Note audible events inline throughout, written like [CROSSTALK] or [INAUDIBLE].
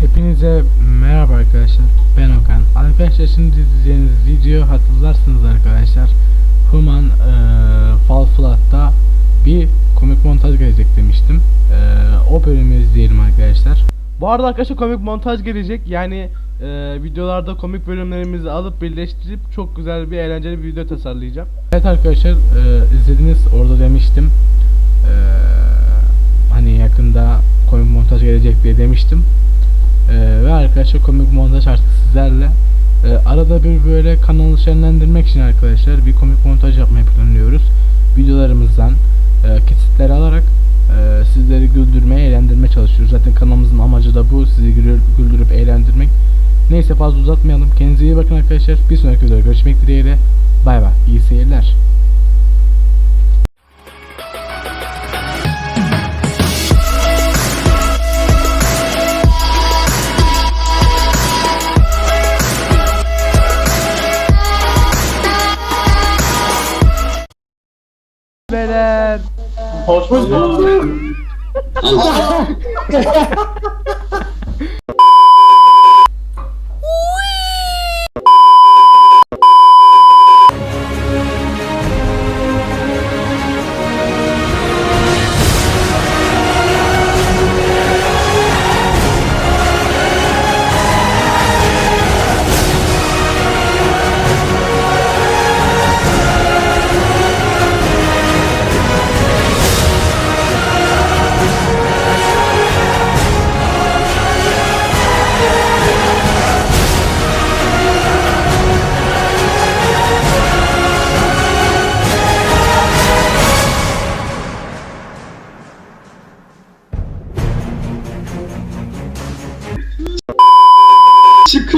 Hepinize merhaba arkadaşlar. Ben Okan. Arkadaşlar şimdi izleyeceğiniz video hatırlarsınız arkadaşlar. Human eee Fall Flat'ta bir komik montaj gelecek demiştim. Eee, o bölümü izleyelim arkadaşlar. Bu arada arkadaşlar komik montaj gelecek. Yani e, videolarda komik bölümlerimizi alıp birleştirip çok güzel bir eğlenceli bir video tasarlayacağım. Evet arkadaşlar eee, izlediniz orada demiştim. Eee, hani yakında komik montaj gelecek diye demiştim. Eee, ve arkadaşlar komik montaj artık sizlerle. Eee, arada bir böyle kanalı şenlendirmek için arkadaşlar bir komik montaj yapmayı planlıyoruz. Videolarımızdan eee, kesitleri alarak eee, sizleri güldürmeye, eğlendirmeye çalışıyoruz. Zaten kanalımızın amacı da bu. Sizi güldürüp eğlendirmek. Neyse fazla uzatmayalım. Kendinize iyi bakın arkadaşlar. Bir sonraki videoda görüşmek dileğiyle. Bay bay. İyi seyirler. Beyler. Hoş bulduk. [LAUGHS]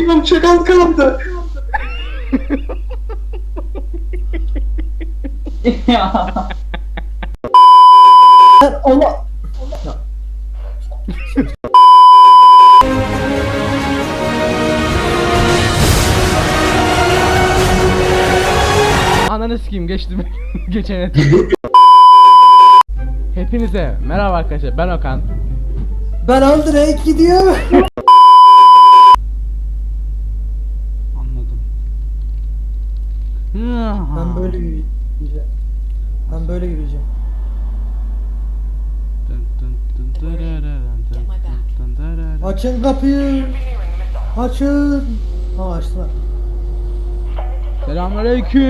Çıkıyorum çok az kaldı. ya. Ananı sikeyim geçtim. [LAUGHS] Geçene. Hepinize merhaba arkadaşlar ben Okan. Ben Andre gidiyor. Ben böyle yürüyeceğim. Ben böyle yürüyeceğim. Açın kapıyı. Açın. Ha açtılar. Selamünaleyküm.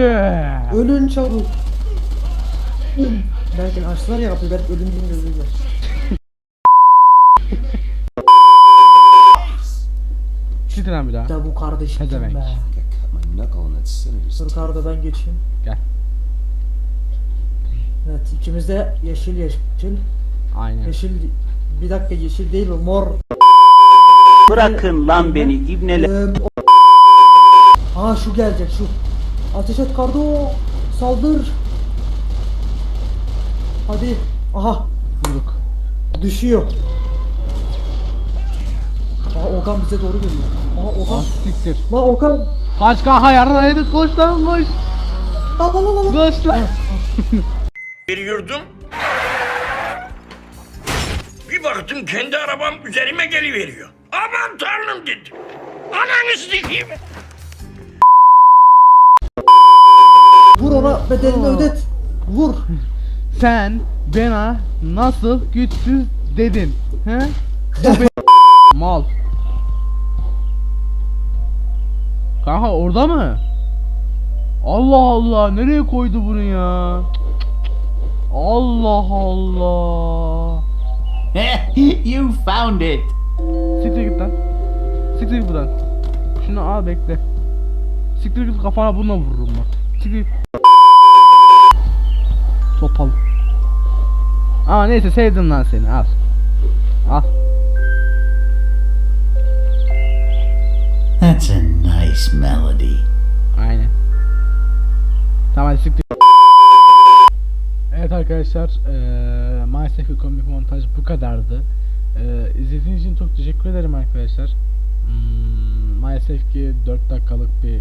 Ölün çabuk. Belki açtılar ya kapıyı belki ölüm gibi gözüküyor. Gidin lan bir daha. Ya bu kardeşim Pezevenk. be? That sinner's Dur karda ben geçeyim. Gel. Evet ikimiz de yeşil yeşil. Aynen. Yeşil bir dakika yeşil değil bu mor. Bırakın lan beni ibneler. Ee, o- Aa şu gelecek şu. Ateş et kardo. Saldır. Hadi. Aha Vurduk. düşüyor. Aa Okan bize doğru geliyor. Aa Okan. Ah siktir. La Okan. Kaç kanka yardım edin koş lan lan. bir yurdum. Bir baktım kendi arabam üzerime geliveriyor. Aman tanrım dedim. Ananı sikeyim. Vur ona bedelini ödet. Vur. Sen bana nasıl güçsüz dedin? He? [LAUGHS] Mal. Kanka orada mı? Allah Allah nereye koydu bunu ya? Allah Allah. [LAUGHS] you found it. Siktir git lan. Siktir git buradan. Şunu al bekle. Siktir git kafana bununla vururum bak. Siktir git. Topal. Aa neyse sevdim lan seni al. Al. That's a nice melody. Aynen. Tamam siktir. Evet arkadaşlar eee maalesef ki komik montaj bu kadardı. Eee izlediğiniz için çok teşekkür ederim arkadaşlar. Hmm, maalesef ki 4 dakikalık bir eee,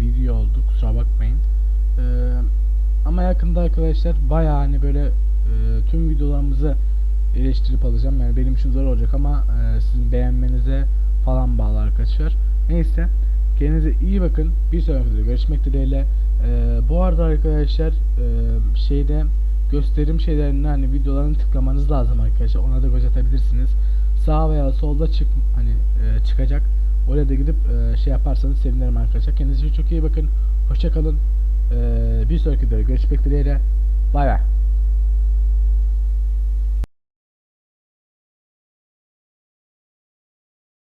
video oldu kusura bakmayın. Eee, ama yakında arkadaşlar baya hani böyle eee, tüm videolarımızı eleştirip alacağım. Yani benim için zor olacak ama eee, sizin beğenmenize arkadaşlar. Neyse kendinize iyi bakın. Bir sonraki videoda görüşmek dileğiyle. Ee, bu arada arkadaşlar e, şeyde gösterim şeylerine hani videolarını tıklamanız lazım arkadaşlar. Ona da göz atabilirsiniz. Sağ veya solda çık hani e, çıkacak. Oraya da gidip e, şey yaparsanız sevinirim arkadaşlar. Kendinize çok iyi bakın. Hoşça kalın. Ee, bir sonraki videoda görüşmek dileğiyle. Bay bay.